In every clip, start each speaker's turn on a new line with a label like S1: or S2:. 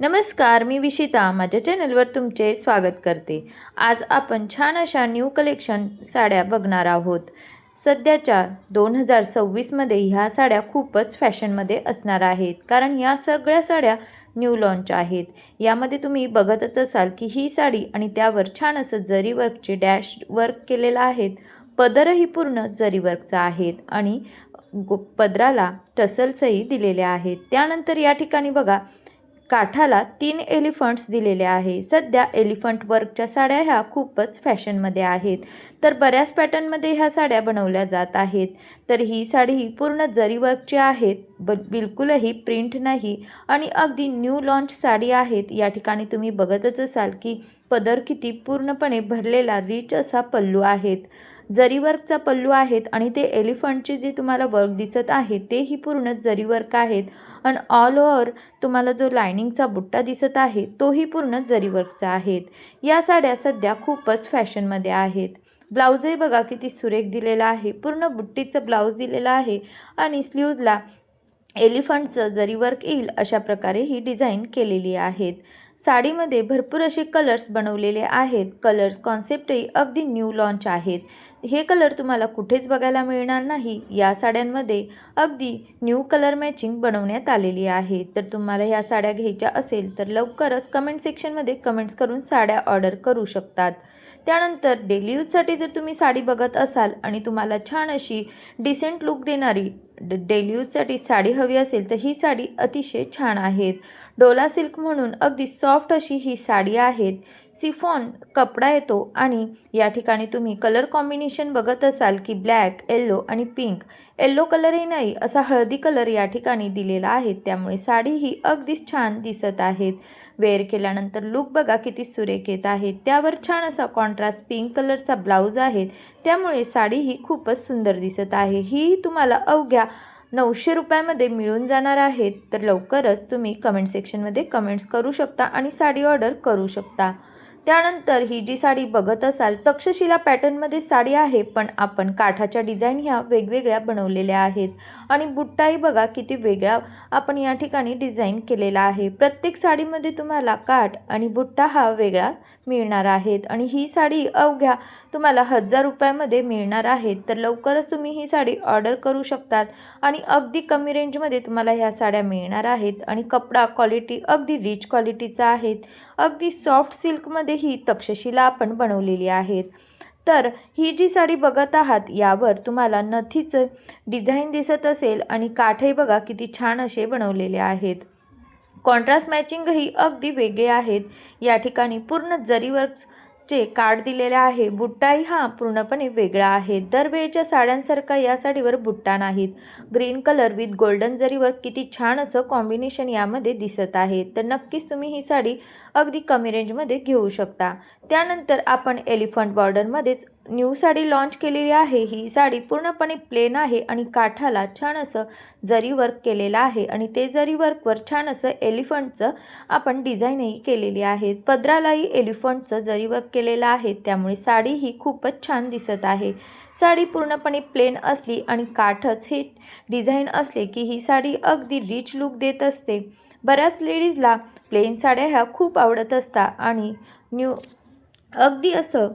S1: नमस्कार मी विशिता. माझ्या चॅनलवर तुमचे स्वागत करते. आज आपण छान अशा न्यू कलेक्शन साड्या बघणार आहोत. सध्याच्या दोन हजार सव्वीसमध्ये ह्या साड्या खूपच फॅशनमध्ये असणार आहेत. कारण या सगळ्या साड्या न्यू लॉन्च आहेत. यामध्ये तुम्ही बघतच असाल की ही साडी आणि त्यावर छान असं जरी वर्कचे डॅश वर्क केलेलं आहेत पदरही पूर्ण जरी वर्कचा आहेत आणि गो पदराला टसल्सही दिलेले आहेत. त्यानंतर या ठिकाणी बघा काठाला तीन एलिफंट्स दिलेले आहे. सध्या एलिफंट वर्कच्या साड्या ह्या खूपच फॅशनमध्ये आहेत. तर बऱ्याच पॅटर्नमध्ये ह्या साड्या बनवल्या जात आहेत. तर ही साडी ही पूर्ण जरी वर्कची आहेत ब बिलकुलही प्रिंट नाही आणि अगदी न्यू लॉन्च साडी आहेत. या ठिकाणी तुम्ही बघतच असाल की पदर किती पूर्णपणे भरलेला रिच असा पल्लू आहेत. जरी वर्कचा पल्लू आहेत आणि ते एलिफंटचे जे तुम्हाला वर्क दिसत आहे तेही पूर्ण जरी वर्क आहेत. आणि ऑल ओव्हर तुम्हाला जो लायनिंगचा बुट्टा दिसत आहे तोही पूर्ण जरी वर्कचा आहेत. या साड्या सध्या खूपच फॅशनमध्ये आहेत. ब्लाऊजही बघा किती सुरेख दिलेला आहे. पूर्ण बुट्टीचं ब्लाऊज दिलेला आहे आणि स्लीव्जला एलिफंटचं जरी वर्क येईल अशा प्रकारे ही डिझाईन केलेली आहेत. साडीमध्ये भरपूर असे कलर्स बनवलेले आहेत. कलर्स कॉन्सेप्टही अगदी न्यू लॉन्च आहेत. हे कलर तुम्हाला कुठेच बघायला मिळणार नाही. या साड्यांमध्ये अगदी न्यू कलर मॅचिंग बनवण्यात आलेली आहे. तर तुम्हाला ह्या साड्या घ्यायच्या असेल तर लवकरच कमेंट सेक्शनमध्ये कमेंट्स करून साड्या ऑर्डर करू शकतात. त्यानंतर डेली यूजसाठी जर तुम्ही साडी बघत असाल आणि तुम्हाला छान अशी डिसेंट लुक देणारी ड डेली यूजसाठी साडी हवी असेल तर ही साडी अतिशय छान आहेत. डोला सिल्क म्हणून अगदी सॉफ्ट अशी ही साडी आहेत. सिफॉन कपडा येतो आणि या ठिकाणी तुम्ही कलर कॉम्बिनेशन बघत असाल की ब्लॅक येल्लो आणि पिंक येल्लो कलरही नाही असा हळदी कलर या ठिकाणी दिलेला आहे. त्यामुळे साडी ही अगदीच छान दिसत आहेत. वेअर केल्यानंतर लुक बघा किती सुरेख येत आहे. त्यावर छान असा कॉन्ट्रास्ट पिंक कलरचा ब्लाऊज आहे. त्यामुळे साडी ही खूपच सुंदर दिसत आहे. ही तुम्हाला अवघ्या नऊशे रुपयामध्ये मिळून जाणार आहेत तर लवकरच तुम्ही कमेंट सेक्शनमध्ये कमेंट्स करू शकता आणि साडी ऑर्डर करू शकता. त्यानंतर ही जी साडी बघत असाल तक्षशिला पॅटर्नमध्ये साडी आहे पण आपण काठाच्या डिझाईन ह्या वेगवेगळ्या बनवलेल्या आहेत. आणि बुट्टाही बघा किती वेगळा आपण या ठिकाणी डिझाईन केलेला आहे. प्रत्येक साडीमध्ये तुम्हाला काठ आणि बुट्टा हा वेगळा मिळणार आहेत. आणि ही साडी अवघ्या तुम्हाला हजार रुपयामध्ये मिळणार आहेत तर लवकरच तुम्ही ही साडी ऑर्डर करू शकतात. आणि अगदी कमी रेंजमध्ये तुम्हाला ह्या साड्या मिळणार आहेत. आणि कपडा क्वालिटी अगदी रिच क्वालिटीचा आहेत. अगदी सॉफ्ट सिल्कमध्ये ही तक्षशिला आपण बनवलेली आहेत. तर ही जी साडी बघत आहात यावर तुम्हाला नथीचं डिझाईन दिसत असेल आणि काठही बघा किती छान असे बनवलेले आहेत. कॉन्ट्रास्ट मॅचिंगही अगदी वेगळे आहेत. या ठिकाणी पूर्ण जरी चे कार्ड दिलेले आहे बुट्टाही हा पूर्णपणे वेगळा आहे. दरवेळच्या साड्यांसारखा या साडीवर बुट्टा नाहीत. ग्रीन कलर विथ गोल्डन जरीवर किती छान असं कॉम्बिनेशन यामध्ये दिसत आहे. तर नक्कीच तुम्ही ही साडी अगदी कमी रेंजमध्ये घेऊ शकता. त्यानंतर आपण एलिफंट बॉर्डरमध्येच न्यू साडी लॉन्च केलेली आहे. ही साडी पूर्णपणे प्लेन आहे आणि काठाला छान असं जरी वर्क केलेलं आहे आणि ते जरी वर्कवर छान असं एलिफंटचं आपण डिझाईनही केलेली आहे. पदरालाही एलिफंटचं जरी वर्क केलेलं आहे त्यामुळे साडी ही खूपच छान दिसत आहे. साडी पूर्णपणे प्लेन असली आणि काठच हे डिझाईन असले की ही साडी अगदी रिच लुक देत असते. बऱ्याच लेडीजला प्लेन साड्या ह्या खूप आवडत असतात आणि न्यू अगदी असं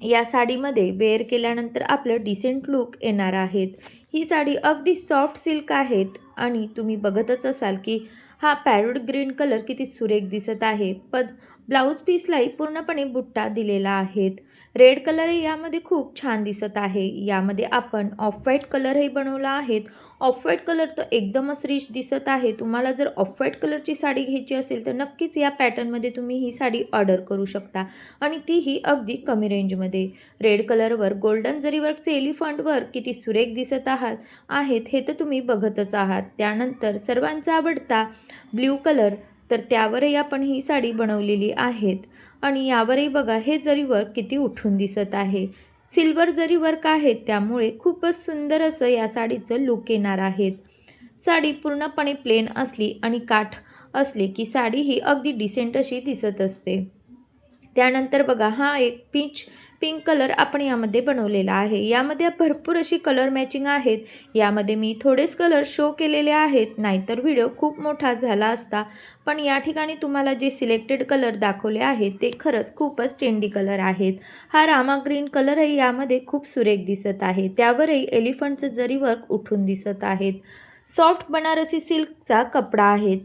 S1: या साडीमध्ये वेअर केल्यानंतर आपलं डिसेंट लुक येणार आहेत. ही साडी अगदी सॉफ्ट सिल्क आहेत आणि तुम्ही बघतच असाल की हा पॅरोड ग्रीन कलर किती सुरेख दिसत आहे. पद ब्लाऊज पीसलाही पूर्णपणे बुट्टा दिलेला आहेत. रेड कलरही यामध्ये खूप छान दिसत आहे. यामध्ये आपण ऑफ व्हाईट कलरही बनवला आहेत ऑफ व्हाईट कलर तर एकदमच रिच दिसत आहे. तुम्हाला जर ऑफ व्हाईट कलरची साडी घ्यायची असेल तर नक्कीच या पॅटर्नमध्ये तुम्ही ही साडी ऑर्डर करू शकता आणि तीही अगदी कमी रेंजमध्ये रेड कलरवर गोल्डन जरी वर्कचे एलिफंटवर किती सुरेख दिसत आहात आहेत हे तर तुम्ही बघतच आहात. त्यानंतर सर्वांचा आवडता ब्ल्यू कलर तर त्यावरही आपण ही साडी बनवलेली आहेत. आणि यावरही बघा हे जरी वर्क किती उठून दिसत आहे. सिल्वर जरी वर्क आहेत त्यामुळे खूपच सुंदर असं या साडीचं लुक येणार आहेत. साडी पूर्णपणे प्लेन असली आणि काठ असले की साडी ही अगदी डिसेंट अशी दिसत असते. त्यानंतर बघा हा एक पीच पिंक कलर आपण यामध्ये बनवलेला आहे. यामध्ये भरपूर अशी कलर मॅचिंग आहेत. यामध्ये मी थोडेच कलर शो केलेले आहेत. नाहीतर व्हिडिओ खूप मोठा झाला असता. पण या ठिकाणी तुम्हाला जे सिलेक्टेड कलर दाखवले आहेत ते खरंच खूपच ट्रेंडी कलर आहेत. हा रामा ग्रीन कलरही यामध्ये खूप सुरेख दिसत आहे. त्यावरही एलिफंटचं जरी वर्क उठून दिसत आहेत. सॉफ्ट बनारसी सिल्कचा कपडा आहेत.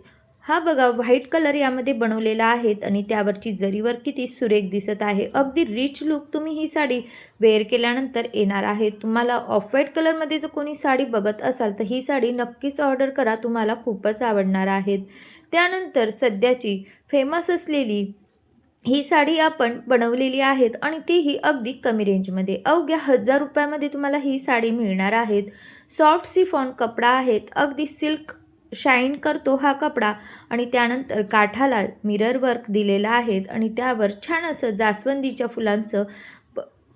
S1: हा बघा व्हाईट कलर यामध्ये बनवलेला आहेत आणि त्यावरची जरीवर किती सुरेख दिसत आहे. अगदी रिच लुक तुम्ही ही साडी वेअर केल्यानंतर येणार आहे. तुम्हाला ऑफ व्हाईट कलरमध्ये जर कोणी साडी बघत असाल तर ही साडी नक्कीच ऑर्डर करा. तुम्हाला खूपच आवडणार आहेत. त्यानंतर सध्याची फेमस असलेली ही साडी आपण बनवलेली आहेत आणि तीही अगदी कमी रेंजमध्ये अवघ्या हजार रुपयामध्ये तुम्हाला ही साडी मिळणार आहेत. सॉफ्ट सिफॉन कपडा आहेत. अगदी सिल्क शाईन करतो हा कपडा आणि त्यानंतर काठाला मिरर वर्क दिलेला आहेत आणि त्यावर छान असं जास्वंदीच्या फुलांचं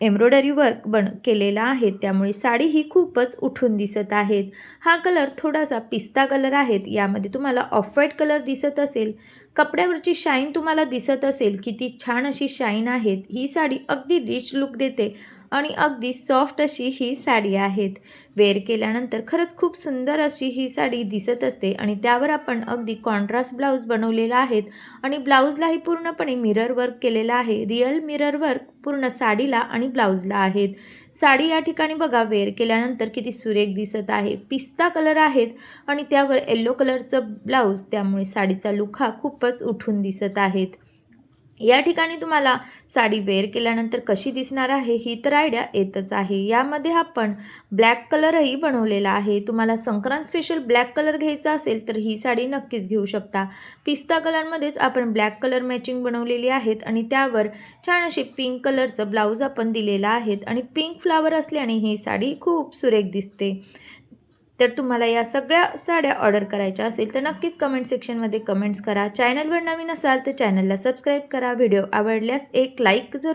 S1: एम्ब्रॉयडरी वर्क बन केलेलं आहे. त्यामुळे साडी ही खूपच उठून दिसत आहेत. हा कलर थोडासा पिस्ता कलर आहेत. यामध्ये तुम्हाला ऑफ व्हाईट कलर दिसत असेल. कपड्यावरची शाईन तुम्हाला दिसत असेल. किती छान अशी शाईन आहेत. ही साडी अगदी रिच लुक देते. आणि अगदी सॉफ्ट अशी ही साडी आहेत. वेअर केल्यानंतर खरंच खूप सुंदर अशी ही साडी दिसत असते आणि त्यावर आपण अगदी कॉन्ट्रास्ट ब्लाऊज बनवलेला आहेत आणि ब्लाऊजलाही पूर्णपणे मिरर वर्क केलेला आहे. रिअल मिरर वर्क पूर्ण साडीला आणि ब्लाऊजला आहेत. साडी या ठिकाणी बघा वेअर केल्यानंतर किती सुरेख दिसत आहे. पिस्ता कलर आहेत आणि त्यावर येल्लो कलरचं ब्लाऊज त्यामुळे साडीचा लुक हा खूपच उठून दिसत आहेत. या ठिकाणी तुम्हाला साडी वेअर केल्यानंतर कशी दिसणार आहे ही तर आयडिया येतच आहे. यामध्ये आपण ब्लॅक कलरही बनवलेला आहे. तुम्हाला संक्रांत स्पेशल ब्लॅक कलर घ्यायचा असेल तर ही साडी नक्कीच घेऊ शकता. पिस्ता कलरमध्येच आपण ब्लॅक कलर मॅचिंग बनवलेली आहेत आणि त्यावर छान असे पिंक कलरचं ब्लाऊज आपण दिलेला आहेत आणि पिंक फ्लावर असल्याने ही साडी खूप सुरेख दिसते. तर तुम्हाला या सगळ्या साड्या ऑर्डर करायच्या असेल तर नक्कीच कमेंट सेक्शनमध्ये कमेंट्स करा. चॅनलवर नवीन असाल तर चॅनलला सबस्क्राईब करा. व्हिडिओ आवडल्यास एक लाईक जरूर